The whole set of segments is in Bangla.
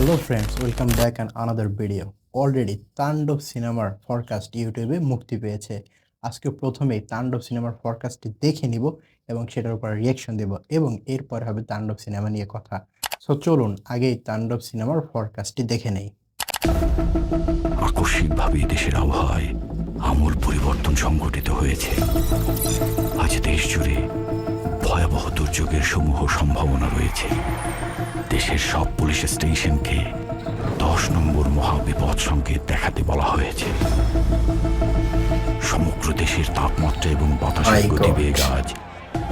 Hello friends welcome back and another video already Tandav সিনেমার ফরকাস্ট ইউটিউবে মুক্তি পেয়েছে। আজকে প্রথমেই তাণ্ডব সিনেমার ফরকাস্টটি দেখে নিব এবং সেটার উপর রিয়াকশন দেব এবং এরপর হবে তাণ্ডব সিনেমা নিয়ে কথা। সো চলুন আগেই তাণ্ডব সিনেমার ফরকাস্টটি দেখে নেই। আকস্মিকভাবে দেশের আবহাওয়ায় আমূল পরিবর্তন সংঘটিত হয়েছে। আজ দেশ জুড়ে ভয়াবহ দুর্যোগের সমূহ সম্ভাবনা রয়েছে। দেশের সব পুলিশ স্টেশনকে দশ নম্বর মহাবিপদ সংকেত দেখাতে বলা হয়েছে। সমগ্র দেশের তাপমাত্রা এবং বাতাসের গতিবেগ আজ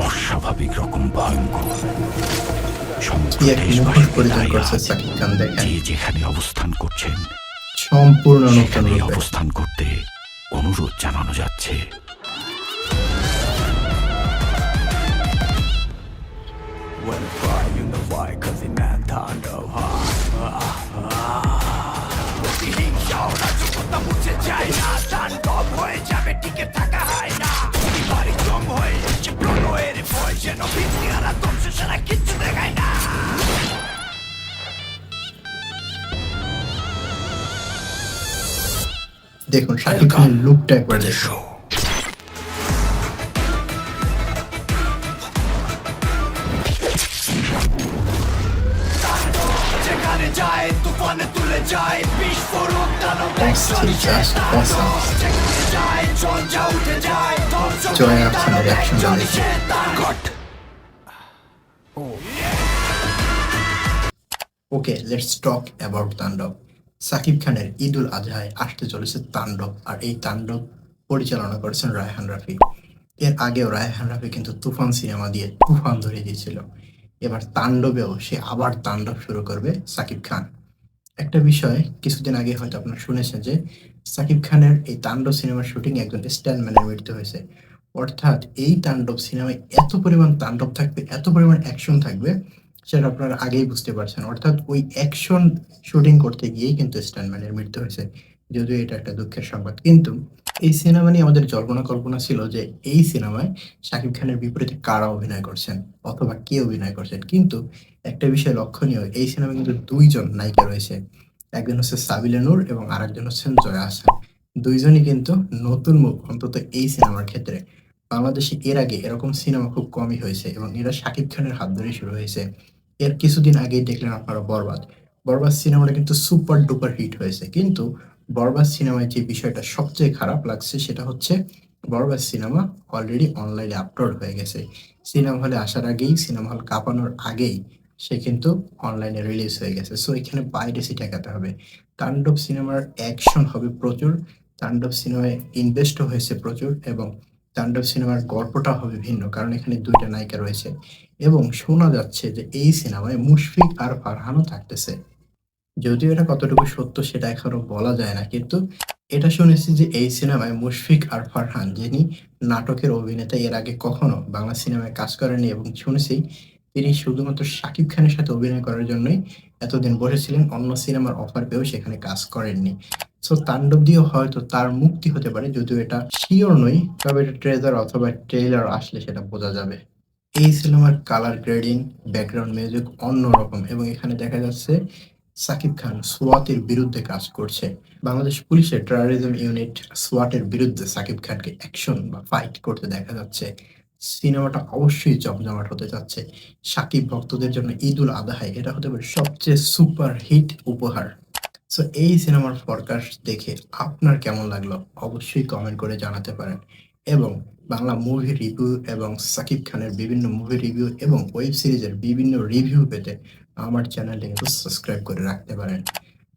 অস্বাভাবিক রকম ভয়ঙ্কর। সমগ্র কি এক মুখোশ দেশবাসীকে পরিধান তাই করছে আজ সাকিব খান দেখেন যে যেখানে অবস্থান করছেন সম্পূর্ণ নতুন সেখানে রূপে অবস্থান করতে অনুরোধ জানানো যাচ্ছে দেখুন শাকিব খানের লুকটা একবার দেখুন। যায় বিস্ফোরক দানব যায় ঝঞ্ঝা উঠে যায় জয় ওকে লেটস টক অ্যাবাউট তাণ্ডব সাকিব খানের ঈদ উল আজহায় আসতে চলেছে তাণ্ডব আর এই তাণ্ডব পরিচালনা করেছেন রায়হান রাফি। এর আগেও রায়হান রাফি কিন্তু তুফান সিনেমা দিয়ে তুফান ধরে দিয়েছিল। এবার তাণ্ডবেও সে আবার তাণ্ডব শুরু করবে সাকিব খান। একটা বিষয় কিছুদিন আগে হয়তো আপনার শুনেছেন যে সাকিব খানের এই তাণ্ডব সিনেমার শুটিং একজন স্ট্যান্ডম্যানের মৃত্যু হয়েছে। অর্থাৎ এই তাণ্ডব সিনেমায় এত পরিমাণ তাণ্ডব থাকবে, এত পরিমাণ অ্যাকশন থাকবে, সেটা আপনারা আগেই বুঝতে পারছেন। অর্থাৎ ওই অ্যাকশন শুটিং করতে গিয়েই কিন্তু স্ট্যান্ডম্যানের মৃত্যু হয়েছে। যদিও এটা একটা দুঃখের সংবাদ, কিন্তু এই সিনেমা নিয়ে আমাদের জল্পনা কল্পনা ছিল যে এই সিনেমায় শাকিব খানের বিপরীতে কারা অভিনয় করছেন অথবা কে অভিনয় করছেন। কিন্তু একটা বিষয় লক্ষণীয়, এই সিনেমায় কিন্তু দুইজন নায়িকা রয়েছে। একজন হচ্ছে সাবিলা নূর এবং আরেকজন হচ্ছেন জয়া আহসান দুইজনই কিন্তু নতুন মুখ, অন্তত এই সিনেমার ক্ষেত্রে। বাংলাদেশে এর আগে এরকম সিনেমা খুব কমই হয়েছে এবং এরা শাকিব খানের হাত ধরে শুরু হয়েছে। এর কিছুদিন আগেই দেখলেন আপনারা বরবাদ। বরবাদ সিনেমাটা কিন্তু সুপার ডুপার হিট হয়েছে। কিন্তু বরবাদ সিনেমায় যে বিষয়টা সবচেয়ে খারাপ লাগছে সেটা হচ্ছে বরবাদ সিনেমা অলরেডি অনলাইনে আপলোড হয়ে গেছে। সিনেমা হলে আসার আগেই, সিনেমা হল কাঁপানোর আগেই সে কিন্তু অনলাইনে রিলিজ হয়ে গেছে। সো এখানে পাইরেসি ঠেকাতে হবে। তাণ্ডব সিনেমার অ্যাকশন হবে প্রচুর, তাণ্ডব সিনেমায় ইনভেস্ট হয়েছে প্রচুর এবং তাণ্ডব সিনেমার গল্পটা হবে ভিন্ন, কারণ এখানে দুইটা নায়িকা রয়েছে। এবং শোনা যাচ্ছে যে এই সিনেমায় মুশফিক আর ফারহানও থাকতেছে। যদিও এটা কতটুকু সত্য সেটা এখনও বলা যায় না, কিন্তু এটা শুনেছি যে এই সিনেমায় মুশফিক আর ফারহান, যিনি নাটকের অভিনেতা, এর আগে কখনো বাংলা সিনেমায় কাজ করেনি এবং শুনেছি তিনি শুধুমাত্র শাকিব খানের সাথে অভিনয় করার জন্যই এতদিন বসেছিলেন, অন্য সিনেমার অফার পেয়েও সেখানে কাজ করেননি। সো তাণ্ডব দিয়েও হয়তো তার মুক্তি হতে পারে, যদিও এটা শিওর নই, তবে এটা ট্রেজার অথবা ট্রেলার আসলে সেটা বোঝা যাবে। এই সিনেমার কালার গ্রেডিং ব্যাকগ্রাউন্ড মিউজিক অন্যরকম এবং এখানে দেখা যাচ্ছে সাকিব খান সোয়াতের বিরুদ্ধে কাজ করছে। বাংলাদেশ পুলিশের টেরারিজম ইউনিট সোয়াটের বিরুদ্ধে সাকিব খানকে অ্যাকশন বা ফাইট করতে দেখা যাচ্ছে। সিনেমাটা অবশ্যই জমজমাট হতে যাচ্ছে। সাকিব ভক্তদের জন্য ঈদ উল আদাহায়, এটা হতে পারে সবচেয়ে সুপার হিট উপহার। সো এই সিনেমার ফরকাস্ট দেখে আপনার কেমন লাগল? অবশ্যই কমেন্ট করে জানাতে পারেন। এবং বাংলা মুভি রিভিউ এবং সাকিব খানের বিভিন্ন মুভি রিভিউ এবং ওয়েব সিরিজের বিভিন্ন রিভিউ পেতে আমার চ্যানেলটি কিন্তু সাবস্ক্রাইব করে রাখতে পারেন।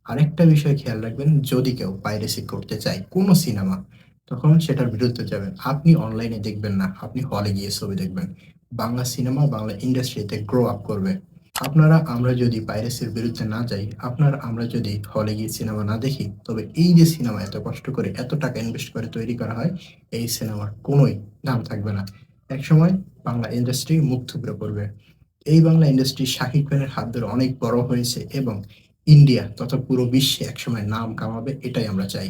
আরেকটা বিষয় খেয়াল রাখবেন, যদি কেউ পাইরেসি করতে চায় কোনো সিনেমা তখন সেটার বিরুদ্ধে যাবেন। আপনি অনলাইনে দেখবেন না, আপনি হলে গিয়ে ছবি দেখবেন। বাংলা সিনেমা বাংলা ইন্ডাস্ট্রিতে গ্রো আপ করবে। আপনারা, আমরা যদি পাইরেসির বিরুদ্ধে না যাই, আপনার, আমরা যদি হলে গিয়ে সিনেমা না দেখি, তবে এই যে সিনেমা এত কষ্ট করে এত টাকা ইনভেস্ট করে তৈরি করা হয়, এই সিনেমার কোনোই দাম থাকবে না। একসময় বাংলা ইন্ডাস্ট্রি মুখ থুবড়ে পড়বে। এই বাংলা ইন্ডাস্ট্রি শাকিব খানের হাত ধরে অনেক বড় হয়েছে এবং ইন্ডিয়া তথা পুরো বিশ্বে একসময় নাম কামাবে, এটাই আমরা চাই।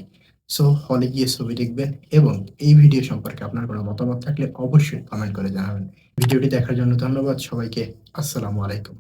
সো হলে গিয়ে ছবি দেখবেন এবং এই ভিডিও সম্পর্কে আপনার কোনো মতামত থাকলে অবশ্যই কমেন্ট করে জানাবেন। ভিডিওটি দেখার জন্য ধন্যবাদ, সবাইকে আসসালামু আলাইকুম।